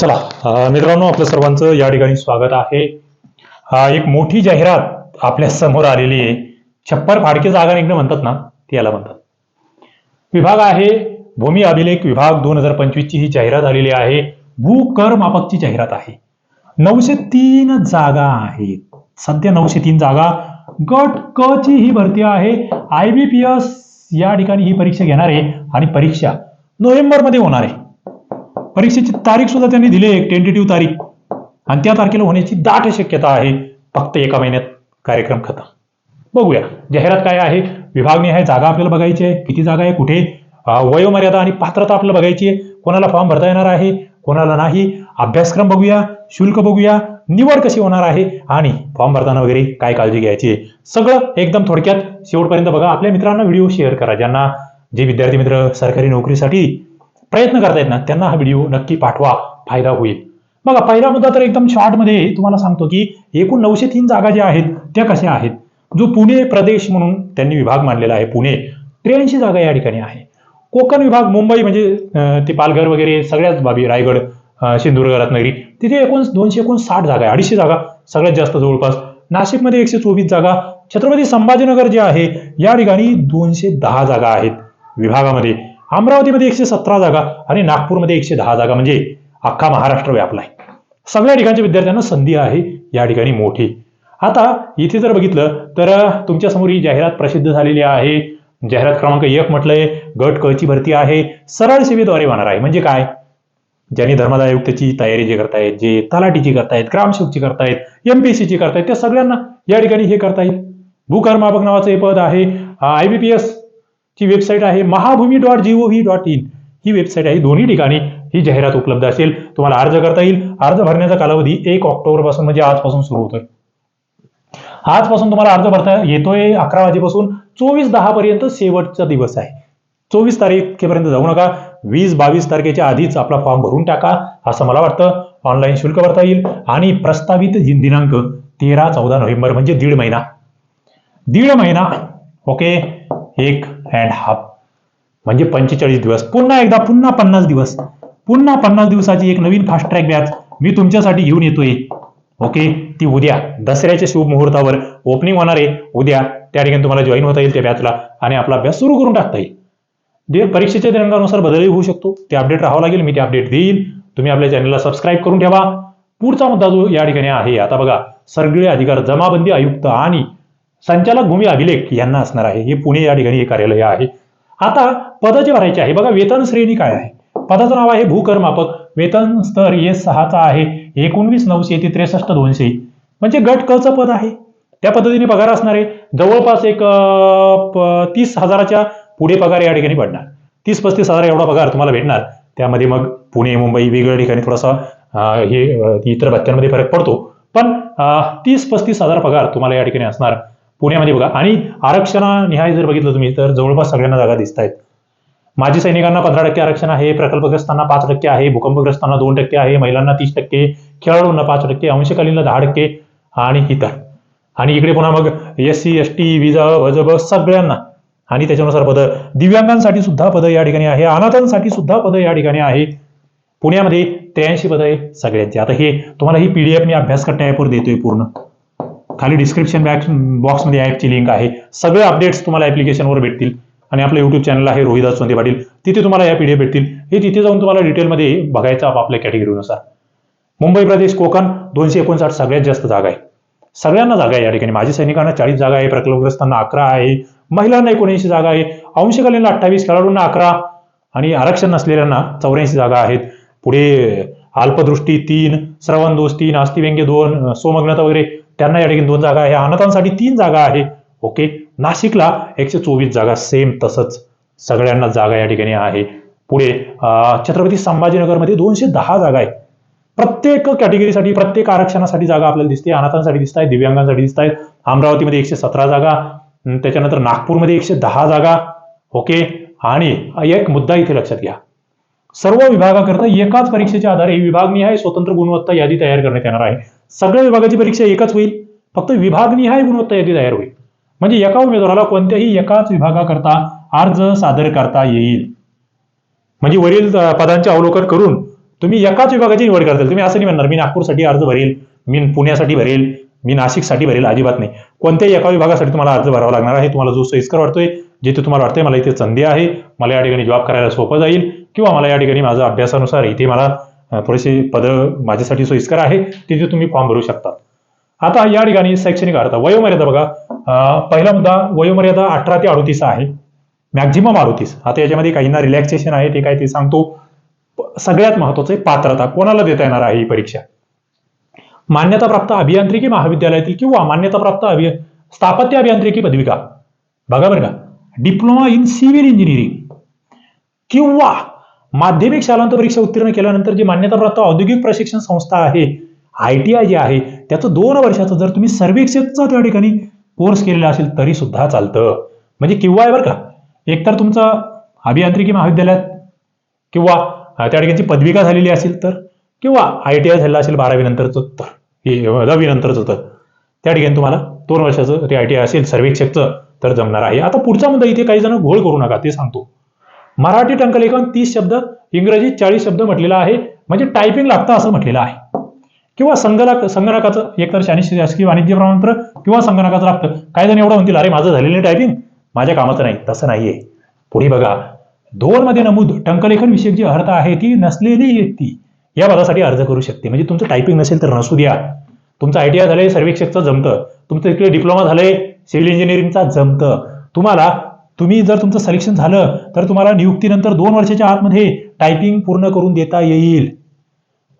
चला मित्रांनो आपलं सर्वांचं या ठिकाणी स्वागत आहे. हा एक मोठी जाहिरात आपल्यासमोर आलेली आहे. छप्पर फाडके जागा निघणं म्हणतात ना ती याला म्हणतात. विभाग आहे भूमी अभिलेख विभाग दोन हजार पंचवीस ची ही जाहिरात आलेली आहे. भूकर मापकची जाहिरात आहे. नऊशे तीन जागा आहेत. सध्या नऊशे तीन जागा. गट क ची ही भरती आहे. आय बी पी एस या ठिकाणी ही परीक्षा घेणार आहे आणि परीक्षा नोव्हेंबरमध्ये होणार आहे. परीक्षेची तारीख सुद्धा त्यांनी दिली एक टेंटेटिव्ह तारीख. आणि त्या तारखेला होण्याची दाट शक्यता आहे. फक्त एका महिन्यात कार्यक्रम खतम. बघूया. जाहिरात काय आहे? विभागणी आहे जागा आपल्याला बघायची आहे. किती जागा आहे? कुठे? वयोमर्यादा आणि पात्रता आपल्याला बघायची आहे. कोणाला फॉर्म भरता येणार आहे? कोणाला नाही? अभ्यासक्रम बघूया शुल्क बघूया निवड कशी होणार आहे? आणि फॉर्म भरताना वगैरे काय काळजी घ्यायची आहे? सगळं एकदम थोडक्यात शेवटपर्यंत बघा. आपल्या मित्रांना व्हिडिओ शेअर करा. ज्यांना जे विद्यार्थी मित्र सरकारी नोकरीसाठी प्रयत्न करतायत ना त्यांना हा व्हिडिओ नक्की पाठवा फायदा होईल. बघा पहिला मुद्दा तर एकदम शॉर्टमध्ये तुम्हाला सांगतो की एकूण नऊशे तीन जागा ज्या आहेत त्या कशा आहेत? जो पुणे प्रदेश म्हणून त्यांनी विभाग मांडलेला आहे पुणे. त्र्याऐंशी जागा या ठिकाणी आहे. कोकण विभाग मुंबई म्हणजे ते पालघर वगैरे सगळ्याच बाबी रायगड सिंधुदुर्ग रत्नागिरी तिथे एकूण दोनशे एकोणसाठ जागा आहे अडीचशे जागा सगळ्यात जास्त जवळपास. नाशिकमध्ये एकशे चोवीस जागा. छत्रपती संभाजीनगर जे आहे या ठिकाणी दोनशे दहा जागा आहेत विभागामध्ये. अमरावतीमध्ये एकशे सतरा जागा आणि नागपूरमध्ये एकशे दहा जागा. म्हणजे अख्खा महाराष्ट्र व्यापला आहे. सगळ्या ठिकाणच्या विद्यार्थ्यांना संधी आहे या ठिकाणी मोठी. आता इथे जर बघितलं तर तुमच्यासमोर ही जाहिरात प्रसिद्ध झालेली आहे. जाहिरात क्रमांक एक म्हटलंय गट क ची भरती आहे. सरळ सेवेद्वारे होणार आहे. म्हणजे काय? ज्यांनी धर्मदाय आयुक्ताची तयारी जे करतायत जे तलाठीची करतायत ग्रामसेवकची करतायत एमपीएससीची करतायत त्या सगळ्यांना या ठिकाणी हे करता येईल. भूकरमापक नावाचं हे पद आहे. आय बी वेबसाईट आहे महाभूमी डॉट जी ओवी डॉट इन ही वेबसाईट आहे दोन्ही ठिकाणी ही जाहिरात उपलब्ध असेल. तुम्हाला अर्ज करता येईल. अर्ज भरण्याचा कालावधी एक ऑक्टोबरपासून म्हणजे आजपासून सुरू होतोय. आजपासून तुम्हाला अर्ज भरता येतोय अकरा वाजेपासून. चोवीस दहा पर्यंत शेवटचा दिवस आहे. चोवीस तारखेपर्यंत जाऊ नका. वीस बावीस तारखेच्या आधीच आपला फॉर्म भरून टाका असं मला वाटतं. ऑनलाईन शुल्क भरता येईल. आणि प्रस्तावित दिनांक तेरा चौदा नोव्हेंबर म्हणजे दीड महिना. दीड महिना. ओके? एक अँड हाफ म्हणजे पंचेचाळीस दिवस. पुन्हा एकदा पुन्हा पन्नास दिवस. पुन्हा पन्नास दिवसाची एक नवीन फास्ट ट्रॅक बॅच मी तुमच्यासाठी घेऊन येतोय. ओके? ती उद्या दसऱ्याच्या शुभ मुहूर्तावर ओपनिंग होणार आहे. उद्या त्या ठिकाणी तुम्हाला जॉईन होता येईल त्या बॅचला आणि आपला अभ्यास सुरू करून टाकता येईल. दे परीक्षेच्या दिनांकानुसार बदलही होऊ शकतो. ते अपडेट राहावं लागेल मी ते अपडेट देईल. तुम्ही आपल्या चॅनलला सबस्क्राईब करून ठेवा. पुढचा मुद्दा जो या ठिकाणी आहे आता बघा सगळे अधिकार जमाबंदी आयुक्त आणि संचालक भूमी अभिलेख यांना असणार आहे. हे पुणे या ठिकाणी हे कार्यालय आहे. आता पद जे भरायचे आहे. बघा वेतन श्रेणी काय आहे? पदाचं नाव आहे भूकरमापक. वेतन स्तर हे सहाचा आहे. एकोणवीस नऊशे ते त्रेसष्ट दोनशे. म्हणजे गट कचं पद आहे. त्या पद्धतीने पगार असणार आहे जवळपास एक तीस हजाराच्या पुढे पगार या ठिकाणी पडणार. तीस पस्तीस हजार एवढा पगार तुम्हाला भेटणार. त्यामध्ये मग पुणे मुंबई वेगळ्या ठिकाणी थोडासा हे इतर भत्त्यांमध्ये फरक पडतो. पण तीस पस्तीस हजार पगार तुम्हाला या ठिकाणी असणार. पुण्यामध्ये बघा. आणि आरक्षणानिहाय जर बघितलं तुम्ही तर जवळपास सगळ्यांना जागा दिसत आहेत माजी सैनिकांना पंधरा टक्के आरक्षण आहे प्रकल्पग्रस्तांना पाच टक्के आहे भूकंपग्रस्तांना दोन टक्के आहे महिलांना तीस टक्के खेळाडूंना पाच टक्के अंशकालीनला दहा टक्के आणि इतर. आणि इकडे पुन्हा मग एस सी एस टी विजा वजब सगळ्यांना. आणि त्याच्यानुसार पद. दिव्यांगांसाठी सुद्धा पद या ठिकाणी आहे अनाथांसाठी सुद्धा पद या ठिकाणी आहे. पुण्यामध्ये त्र्याऐंशी पद आहे सगळ्यांची. आता हे तुम्हाला ही पीडीएफ मी अभ्यास करण्यापूर्वी देतोय पूर्ण. खाली डिस्क्रिप्शन बॅक्स बॉक्समध्ये ॲपची लिंक आहे. सगळे अपडेट्स तुम्हाला ॲप्लिकेशनवर भेटतील. आणि आपलं युट्यूब चॅनल आहे रोहिदास सोंदे पाटील. तिथे तुम्हाला या पीडीएफ भेटतील. हे तिथे जाऊन तुम्हाला डिटेलमध्ये बघायचं आपापल्या कॅटेगरीनुसार मुंबई प्रदेश कोकण दोनशे एकोणसाठ सगळ्यात जास्त जागा आहे. सगळ्यांना जागा आहे या ठिकाणी. माजी सैनिकांना चाळीस जागा आहे प्रकल्पग्रस्तांना अकरा आहे महिलांना एकोणऐंशी जागा आहे अंशकालीनला अठ्ठावीस खेळाडूंना अकरा आणि आरक्षण नसलेल्यांना चौऱ्याऐंशी जागा आहेत. पुढे अल्पदृष्टी तीन श्रवण दोष तीन अस्थिव्यंग्य दोन सोमग्नता वगैरे त्यांना या ठिकाणी दोन जागा आहे. अनाथांसाठी तीन जागा आहे. ओके? नाशिकला एकशे चोवीस जागा सेम तसंच सगळ्यांना जागा या ठिकाणी आहे. पुढे छत्रपती संभाजीनगरमध्ये दोनशे दहा जागा आहे. प्रत्येक कॅटेगरीसाठी प्रत्येक आरक्षणासाठी जागा आपल्याला दिसते. अनाथांसाठी दिसत आहे दिव्यांगांसाठी दिसत आहेत अमरावतीमध्ये एकशे सतरा जागा त्याच्यानंतर नागपूरमध्ये एकशे दहा जागा. ओके? आणि एक मुद्दा इथे लक्षात घ्या. सर्व विभागाकरता एकाच परीक्षेच्या आधारे विभागनिहाय स्वतंत्र गुणवत्ता यादी तयार करण्यात येणार आहे. सगळ्या विभागाची परीक्षा एकच होईल. फक्त विभागनिहाय गुणवत्ता यादी तयार होईल. म्हणजे एका उमेदवाराला कोणत्याही एकाच विभागाकरता अर्ज सादर करता येईल. म्हणजे वरील पदांचे अवलोकन करून तुम्ही एकाच विभागाची निवड करताल. तुम्ही असं नाही म्हणणार मी नागपूरसाठी अर्ज भरेल मी पुण्यासाठी भरेल मी नाशिकसाठी भरेल अजिबात नाही. कोणत्याही एका विभागासाठी तुम्हाला अर्ज भरावा लागणार आहे. तुम्हाला जो सोयीस्कर वाटतोय जिथे तुम्हाला वाटतंय मला इथे संधी आहे मला या ठिकाणी जॉब करायला सोपं जाईल किंवा मला या ठिकाणी माझा अभ्यासानुसार इथे मला थोडेसे पदं माझ्यासाठी सोयीस्कर आहे तिथे तुम्ही फॉर्म भरू शकता. आता या ठिकाणी शैक्षणिक अर्थ वयोमर्यादा बघा. पहिला मुद्दा वयोमर्यादा अठरा ते अडतीस आहे. मॅक्झिमम अडतीस. आता याच्यामध्ये काहींना रिलॅक्सेशन आहे ते काय ते सांगतो. सगळ्यात महत्वाचं पात्रता. कोणाला देता येणार आहे ही परीक्षा? मान्यताप्राप्त अभियांत्रिकी महाविद्यालयातील किंवा मान्यताप्राप्त अभि स्थापत्य अभियांत्रिकी पदविका. बघा बरं का. डिप्लोमा इन सिव्हिल इंजिनिअरिंग किंवा माध्यमिक शालांत परीक्षा उत्तीर्ण केल्यानंतर जी मान्यताप्राप्त औद्योगिक प्रशिक्षण संस्था आहे आय टी आय जे आहे त्याचं दोन वर्षाचं जर तुम्ही सर्वेक्षकचा त्या ठिकाणी कोर्स केलेला असेल तरी सुद्धा चालतं. म्हणजे किंवा आहे बरं का एकतर तुमचं अभियांत्रिकी महाविद्यालयात किंवा त्या ठिकाणची पदविका झालेली असेल तर किंवा आय टी आय झालेलं असेल बारावी नंतरचं तर हे दहावी नंतरचं तर त्या ठिकाणी तुम्हाला दोन वर्षाचं ते आय टी आय असेल सर्वेक्षकचं तर जमणार आहे. आता पुढचा मुद्दा इथे काही जण घोळ करू नका ते सांगतो. मराठी टंकलेखन तीस शब्द इंग्रजी चाळीस शब्द म्हटलेला आहे. म्हणजे टायपिंग लागतं असं म्हटलेलं आहे. किंवा संगणक संगणकाचं एकतर शालेय शासकीय वाणिज्य प्रमाणपत्र किंवा संगणकाचं लागतं. काही जण एवढं म्हणतील अरे माझं झालेलं टायपिंग माझ्या कामाचं नाही तसं नाहीये. पुढे बघा. दोन मध्ये नमूद टंकलेखन विषयक जी अर्हता आहे ती नसलेली व्यक्ती या पदासाठी अर्ज करू शकते. म्हणजे तुमचं टायपिंग नसेल तर नसू द्या. तुमचं आय टी आय झालंय सर्वेक्षकचं जमतं. तुमचं इकडे डिप्लोमा झालंय सिव्हिल इंजिनिअरिंगचा जमतं. तुम्हाला तुम्ही जर तुमचं सिलेक्शन झालं तर तुम्हाला नियुक्तीनंतर दोन वर्षाच्या आतमध्ये टायपिंग पूर्ण करून देता येईल.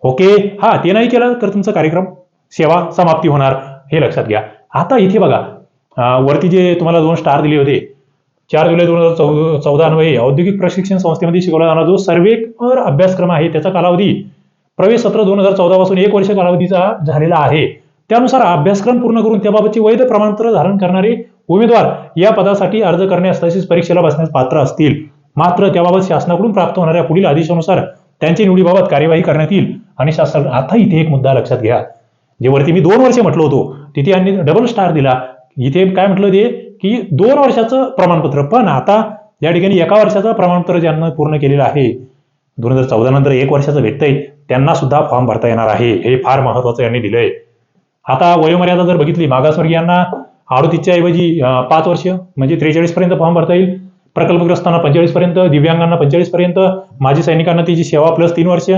ओके हा ते नाही केलं तर तुमचा कार्यक्रम सेवा समाप्ती होणार. हे लक्षात घ्या. आता इथे बघा वरती जे तुम्हाला दोन स्टार दिले होते चार जुलै दोन हजार चौ चौदा अन्वये औद्योगिक प्रशिक्षण संस्थेमध्ये शिकवला जाणारा जो सर्वेकर अभ्यासक्रम आहे त्याचा कालावधी प्रवेश सत्र दोन हजार चौदा पासून एक वर्ष कालावधीचा झालेला आहे. त्यानुसार अभ्यासक्रम पूर्ण करून त्याबाबतचे वैध प्रमाणपत्र धारण करणारे उमेदवार या पदासाठी अर्ज करण्यास तसेच परीक्षेला बसण्यास पात्र असतील. मात्र त्याबाबत शासनाकडून प्राप्त होणाऱ्या पुढील आदेशानुसार त्यांच्या निवडीबाबत कार्यवाही करण्यात येईल. आणि शासन आता इथे एक मुद्दा लक्षात घ्या. जे वरती मी दोन वर्ष म्हटलं होतो तिथे यांनी डबल स्टार दिला. इथे काय म्हटलं ते? की दोन वर्षाचं प्रमाणपत्र. पण आता या ठिकाणी एका वर्षाचं प्रमाणपत्र ज्यांना पूर्ण केलेलं आहे दोन हजार चौदा नंतर एक वर्षाचं भेटतंय त्यांना सुद्धा फॉर्म भरता येणार आहे. हे फार महत्वाचं यांनी दिलंय. आता वयोमर्यादा जर बघितली मागासवर्गीयांना अडतीसच्या ऐवजी पाच वर्ष म्हणजे त्रेचाळीस पर्यंत फॉर्म भरता येईल. प्रकल्पग्रस्तांना पंचेचाळीस पर्यंत दिव्यांगांना पंचेचाळीस पर्यंत माजी सैनिकांना तिची सेवा प्लस तीन वर्ष.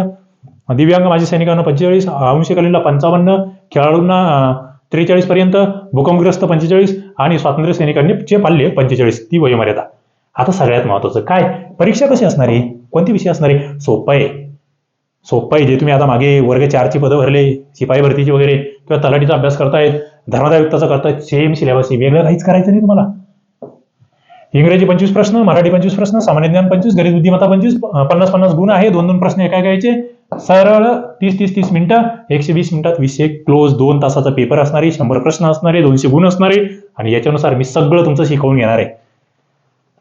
दिव्यांग माजी सैनिकांना पंचेचाळीस अंशकालीनला पंचावन्न खेळाडूंना त्रेचाळीस पर्यंत भूकंपग्रस्त पंचेचाळीस आणि स्वातंत्र्य सैनिकांनी चे पाल्य पंचेचाळीस ती वयोमर्यादा. आता सगळ्यात महत्वाचं काय? परीक्षा कशी असणार आहे कोणती विषय असणार आहे सोपं आहे. सोपं आहे जे तुम्ही आता मागे वर्ग चारची पदं भरले शिपाई भरतीची वगैरे किंवा तलाठीचा अभ्यास करतायत धर्मादायुक्ताचा करतायत सेम सिलेबस आहे. वेगळं काहीच करायचं नाही तुम्हाला. इंग्रजी पंचवीस प्रश्न मराठी पंचवीस प्रश्न सामान्य ज्ञान पंचवीस गरीब बुद्धिमत्ता पंचवीस पन्नास पन्नास गुण आहे दोन दोन प्रश्न एका घ्यायचे सरळ तीस तीस तीस मिनिटं एकशे वीस मिनिटात वीस एक क्लोज दोन तासाचा पेपर असणारे शंभर प्रश्न असणारे दोनशे गुण असणारे आणि याच्यानुसार मी सगळं तुमचं शिकवून घेणार आहे.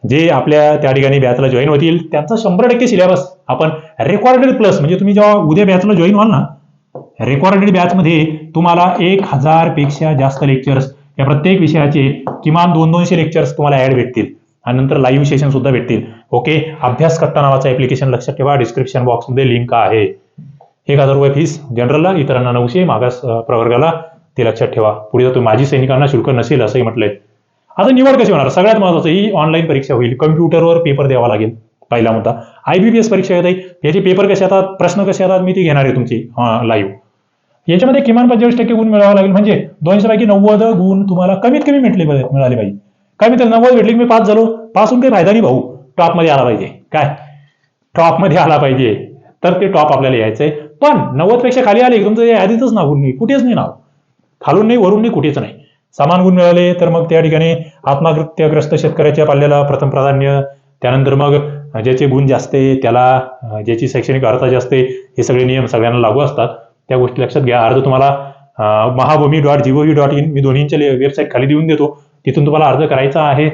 जे आपल्या त्या ठिकाणी बॅचला जॉईन होतील त्यांचा शंभर टक्के सिलेबस आपण रेकॉर्डेड प्लस म्हणजे तुम्ही जेव्हा उद्या बॅचला जॉईन व्हाल ना रेकॉर्डेड बॅचमध्ये तुम्हाला एक हजारपेक्षा जास्त लेक्चर्स या प्रत्येक विषयाचे किमान दोन दोनशे लेक्चर्स तुम्हाला ऍड भेटतील. आणि नंतर लाईव्ह सेशन सुद्धा भेटतील. ओके अभ्यास करता नावाचं ऍप्लिकेशन लक्षात ठेवा. डिस्क्रिप्शन बॉक्समध्ये लिंक आहे. एक हजार रुपये फीस जनरलला इतरांना नऊशे मागास प्रवर्गाला ते लक्षात ठेवा. पुढे जातो माजी सैनिकांना शुल्क नसेल असंही म्हटलंय. आता निवड कशी होणार? सगळ्यात महत्वाचं ही ऑनलाईन परीक्षा होईल. कम्प्युटरवर पेपर द्यावा लागेल पहिला मुद्दा. आयबीपीएस परीक्षा येत आहे. याचे पेपर कसे येतात? प्रश्न कसे येतात? मी ती घेणार आहे तुमची लाईव्ह याच्यामध्ये किमान पंचेचाळीस टक्के गुण मिळावा लागेल. म्हणजे दोनशे पैकी नव्वद गुण तुम्हाला कमीत कमी भेटले पाहिजे- मिळाले पाहिजे. काय मी नव्वद भेटले मी पास झालो पास होऊन काही फायदा नाही भाऊ टॉपमध्ये आला पाहिजे. काय? टॉपमध्ये आला पाहिजे. तर ते टॉप आपल्याला यायचंय पण नव्वदपेक्षा खाली आले तुमचं यादीतच नाव नाही कुठेच नाही नाव. खालून नाही वरून नाही कुठेच नाही. समान गुण मिळाले तर मग त्या ठिकाणी आत्मकृत्यग्रस्त शेतकऱ्याच्या पाल्याला प्रथम प्राधान्य त्यानंतर मग ज्याचे गुण जास्त आहे त्याला ज्याची शैक्षणिक अर्हता जास्त आहे हे सगळे नियम सगळ्यांना लागू असतात. त्या गोष्टी लक्षात घ्या. अर्ज तुम्हाला Mahabhumi dot G O V dot in मी दोन्हींच्या वेबसाईट खाली देऊन देतो. तिथून तुम्हाला अर्ज करायचा आहे.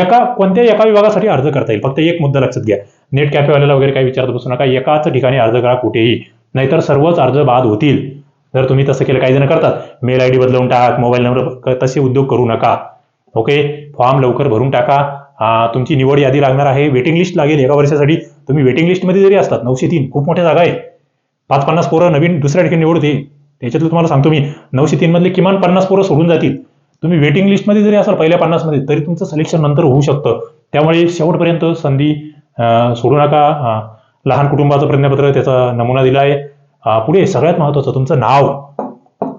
एका कोणत्याही एका विभागासाठी अर्ज करता येईल. फक्त एक मुद्दा लक्षात घ्या. नेट कॅफेवाल्याला वगैरे काही विचारत बसू नका. एकाच ठिकाणी अर्ज करा कुठेही. नाहीतर सर्वच अर्ज बाद होतील. जर तुम्ही तसं केलं काही जण करतात मेल आय डी बदलवून टाक मोबाईल नंबर तसे उद्योग करू नका. ओके फॉर्म लवकर भरून टाका. तुमची निवड यादी लागणार आहे. वेटिंग लिस्ट लागेल एका वर्षासाठी. तुम्ही वेटिंग लिस्टमध्ये जरी असतात नऊशे तीन खूप मोठ्या जागा आहे पाच पन्नास पोरं नवीन दुसऱ्या ठिकाणी निवडते त्याच्यातलं तुम्हाला सांगतो मी नऊशे तीनमधले किमान पन्नास पोरं सोडून जातील. तुम्ही वेटिंग लिस्टमध्ये जरी असाल पहिल्या पन्नासमध्ये तरी तुमचं सिलेक्शन नंतर होऊ शकतं. त्यामुळे शेवटपर्यंत संधी सोडू नका. लहान कुटुंबाचं प्रज्ञापत्र त्याचा नमुना दिला आहे पुढे सगळ्यात महत्त्वाचं तुमचं नाव.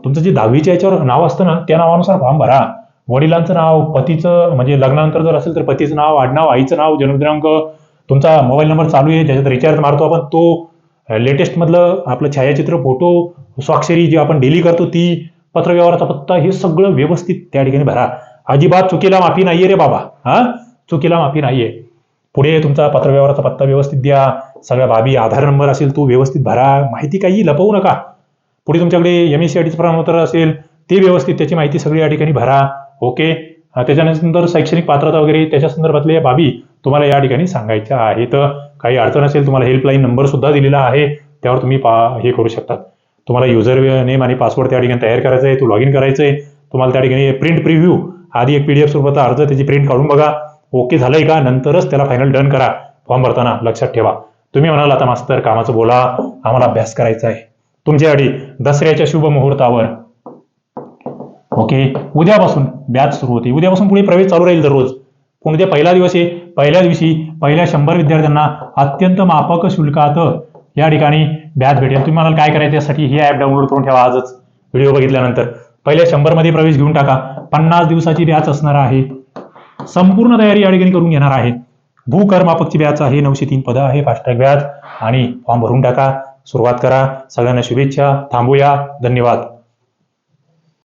तुमचं जे दहावीच्या याच्यावर नाव असतं ना त्या नावानुसार फॉर्म भरा. वडिलांचं नाव पतीचं म्हणजे लग्नानंतर जर असेल तर पतीचं नाव आडनाव आईचं नाव जन्मदिनांक तुमचा मोबाईल नंबर चालू आहे त्याच्यात रिचार्ज मारतो आपण तो लेटेस्ट मधलं आपलं छायाचित्र फोटो स्वाक्षरी जी आपण डेली करतो ती पत्रव्यवहाराचा पत्ता हे सगळं व्यवस्थित त्या ठिकाणी भरा. अजिबात चुकीला माफी नाहीये रे बाबा. हा? चुकीला माफी नाहीये. पुढे तुमचा पत्रव्यवहाराचा पत्ता व्यवस्थित द्या. सगळ्या बाबी आधार नंबर असेल तो व्यवस्थित भरा. माहिती काही लपवू नका. पुढे तुमच्याकडे एम एस सी आय टीचं प्रमाणपत्र असेल ते व्यवस्थित त्याची माहिती सगळी या ठिकाणी भरा. ओके त्याच्यानंतर शैक्षणिक पात्रता वगैरे त्याच्या संदर्भातल्या बाबी तुम्हाला या ठिकाणी सांगायच्या आहेत. काही अडचण असेल तुम्हाला हेल्पलाईन नंबर सुद्धा दिलेला आहे त्यावर तुम्ही पा हे करू शकतात. तुम्हाला युजर नेम आणि पासवर्ड त्या ठिकाणी तयार करायचा आहे तो लॉग इन करायचं आहे तुम्हाला त्या ठिकाणी प्रिंट प्रिव्ह्यू आधी एक पीडीएफ स्वरूपाचा अर्ज त्याची प्रिंट काढून बघा. ओके झालंय का? नंतरच त्याला फायनल डन करा. फॉर्म भरताना लक्षात ठेवा. तुम्ही म्हणाल आता मास्तर कामाचं बोला आम्हाला अभ्यास करायचा आहे. तुमच्यासाठी दसऱ्याच्या शुभ मुहूर्तावर. ओके? उद्यापासून बॅच सुरू होते. उद्यापासून पुढे प्रवेश चालू राहील दररोज. पण उद्या पहिला दिवस आहे. पहिल्या दिवशी पहिल्या शंभर विद्यार्थ्यांना अत्यंत मापक शुल्कात या ठिकाणी बॅच भेटेल. तुम्ही म्हणाल काय करायचं यासाठी? हे ॲप डाउनलोड करून ठेवा आजच. व्हिडिओ बघितल्यानंतर. पहिल्या शंभरमध्ये प्रवेश घेऊन टाका. पन्नास दिवसाची बॅच असणार आहे. संपूर्ण तयारी या ठिकाणी करून घेणार आहे. भूकरमापकची बॅच आहे नऊशे तीन पदं आहे फास्टॅग व्याज. आणि फॉर्म भरून टाका. सुरुवात करा. सगळ्यांना शुभेच्छा. थांबूया. धन्यवाद.